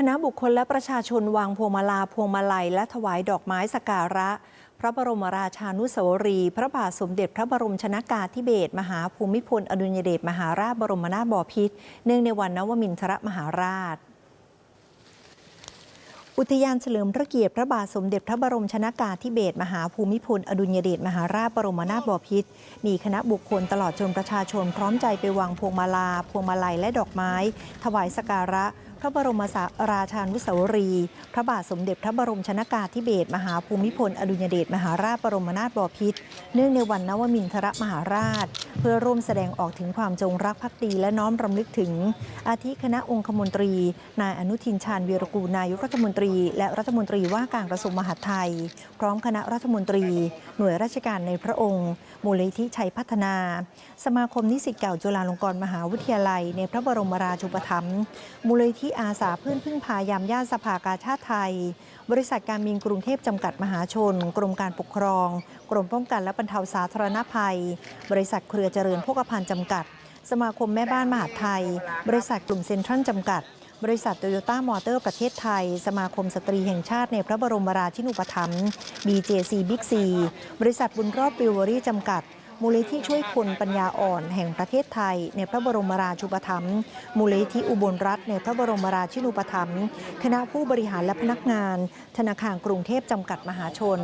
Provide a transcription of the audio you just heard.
คณะบุคคลและประชาชนวางพวงมาลาพวงมาลัย และถวายดอกไม้สการะ พระบรมราชานุสาวรี พระบาทสมเด็จพระบรมชนากาธิเบศรมหาภูมิพล อดุลยเดชมหาราชบรมนาถบพิตรเนื่องในวันนวมินทรมหาราชอุทยานเฉลิมพระเกียรติพระบาทสมเด็จพระบรมชนากาธิเบศรมหาภูมิพล อดุลยเดชมหาราชบรมนาถบพิตรมีคณะบุคคลตลอดจนประชาชนพร้อมใจไปวางพวงมาลา พวงมาลัยและดอกไม้ ถวายสักการะ พระบรมสาราชานุสาวรี พระบาทสมเด็จพระบรมชนากาธิเบศรมหาภูมิพล อดุลยเดชมหาราชบรมนาถบพิตรเนื่องในวันนวมินทรมหาราช เพื่อร่วมแสดงออกถึงความจงรักภักดีและน้อมรำลึกถึง อาทิคณะองคมนตรี นายอนุทินชาญวีรกูลนายกรัฐมนตรี และรัฐมนตรีว่าการกระทรวงมหาดไทย พร้อมคณะรัฐมนตรี หน่วยราชการในพระองค์ มูลนิธิชัยพัฒนา สมาคมนิสิตเก่าจุฬาลงกรณ์มหาวิทยาลัย ในพระบรมราชูปถัมภ์มูลนิธิอาสาเพื่อนพึ่งพายามญาติสภากาชาติไทย บริษัทการบินกรุงเทพจำกัดมหาชน กรมการปกครอง กรมป้องกันและบรรเทาสาธารณภัย บริษัทเครือเจริญโภคภัณฑ์จำกัด สมาคมแม่บ้านมหาไทย บริษัทกลุ่มเซ็นทรัลจำกัด บริษัทโตโยต้ามอเตอร์ประเทศไทย สมาคมสตรีแห่งชาติในพระบรมราชินูปถัมภ์ BJC Big C บริษัทบุญรอบปิวเวอรี่จำกัด มูลนิธิช่วยคนปัญญาอ่อนแห่งประเทศไทย ในพระบรมราชูปถัมภ์มูลนิธิอุบลรัฐในพระบรมราชินูปถัมภ์คณะผู้บริหารและพนักงาน ธนาคารกรุงเทพจำกัดมหาชน